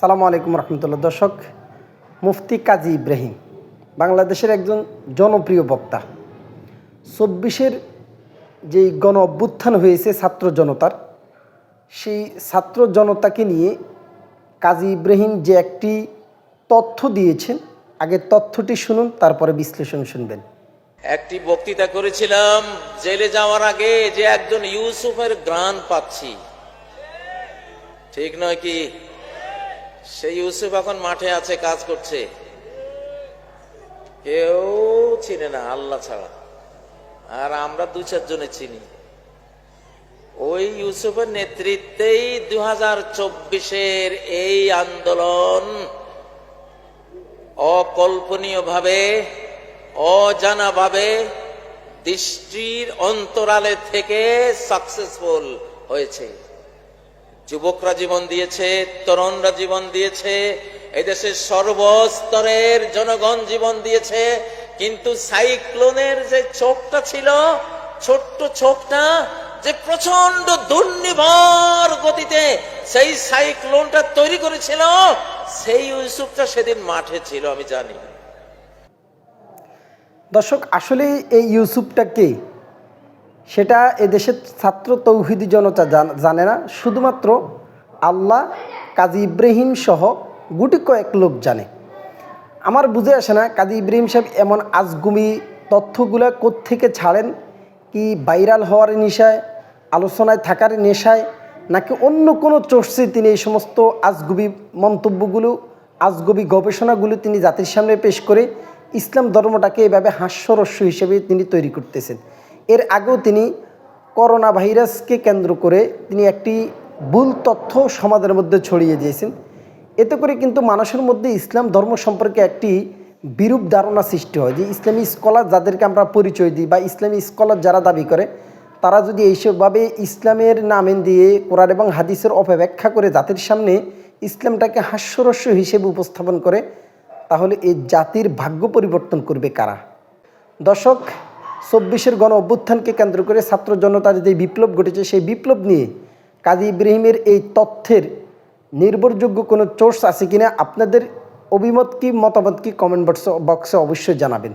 সালামু আলাইকুম রহমতুল্লাহ। দর্শক, মুফতি কাজী ইব্রাহিম, বাংলাদেশের একজন জনপ্রিয় বক্তা। চব্বিশের যেই গণ অভ্যুত্থান হয়েছে ছাত্র জনতার, সেই ছাত্র জনতাকে নিয়ে কাজী ইব্রাহিম যে একটি তথ্য দিয়েছেন আগে তথ্যটি শুনুন, তারপরে বিশ্লেষণ শুনবেন। একটি বক্তৃতা করেছিলাম, জেলে যাওয়ার আগে যে একজন ইউসুফের গ্রান পাচ্ছি। ঠিক নয় কি? সেই ইউসুফ এখন মাঠে আছে, কাজ করছে। কেউ চিনে না, আল্লাহ ছাড়া। আর আমরা দু চারজনে চিনি। ওই ইউসুফের নেতৃত্বেই দু হাজার চব্বিশের এই আন্দোলন অকল্পনীয়ভাবে, অজানাভাবে দৃষ্টির অন্তরালে থেকে সাকসেসফুল হয়েছে। যুবকরা জীবন দিয়েছে, তরুণরা জীবন দিয়েছে, এদেশের সর্বস্তরের জনগণ জীবন দিয়েছে, কিন্তু সাইক্লোনের যে চোখটা ছিল, ছোট্ট চোখটা যে প্রচণ্ড দুর্নিবার গতিতে সেই সাইক্লোনটা তৈরি করেছিল, সেই ইউসুফটা সেদিন মাঠে ছিল, আমি জানি। দর্শক আসলে এই ইউসুফটা কে? সেটা এদেশের ছাত্র তৌহিদি জনতা জানে না। শুধুমাত্র আল্লাহ, কাজী ইব্রাহিম সহ গুটি কয়েক লোক জানে। আমার বুঝে আসে না কাজী ইব্রাহিম সাহেব এমন আজগুমি তথ্যগুলা কোত্থেকে ছাড়েন? কি ভাইরাল হওয়ার নেশায়, আলোচনায় থাকার নেশায়, নাকি অন্য কোনো চর্চে তিনি এই সমস্ত আজগুবি মন্তব্যগুলো, আজগুবি গবেষণাগুলো তিনি জাতির সামনে পেশ করে ইসলাম ধর্মটাকে এভাবে হাস্যরস্য হিসেবে তিনি তৈরি করতেছেন? এর আগেও তিনি করোনা ভাইরাসকে কেন্দ্র করে তিনি একটি ভুল তথ্য সমাজের মধ্যে ছড়িয়ে দিয়েছেন। এতে করে কিন্তু মানুষের মধ্যে ইসলাম ধর্ম সম্পর্কে একটি বিরূপ ধারণা সৃষ্টি হয় যে ইসলামী স্কলার যাদেরকে আমরা পরিচয় দিই বা ইসলামী স্কলার যারা দাবি করে, তারা যদি এইসবভাবে ইসলামের নামে দিয়ে কোরআন এবং হাদিসের অপব্যাখ্যা করে জাতির সামনে ইসলামটাকে হাস্যরস্য হিসেবে উপস্থাপন করে, তাহলে এই জাতির ভাগ্য পরিবর্তন করবে কারা? দর্শক চব্বিশের গণ অভ্যুত্থানকে কেন্দ্র করে ছাত্র জনতার যে বিপ্লব ঘটেছে, সেই বিপ্লব নিয়ে কাজী ইব্রাহিমের এই তথ্যের নির্ভরযোগ্য কোনো চোর্স আছে কিনা, আপনাদের অভিমত কি, মতামত কি কমেন্ট বক্সে বক্সে অবশ্যই জানাবেন।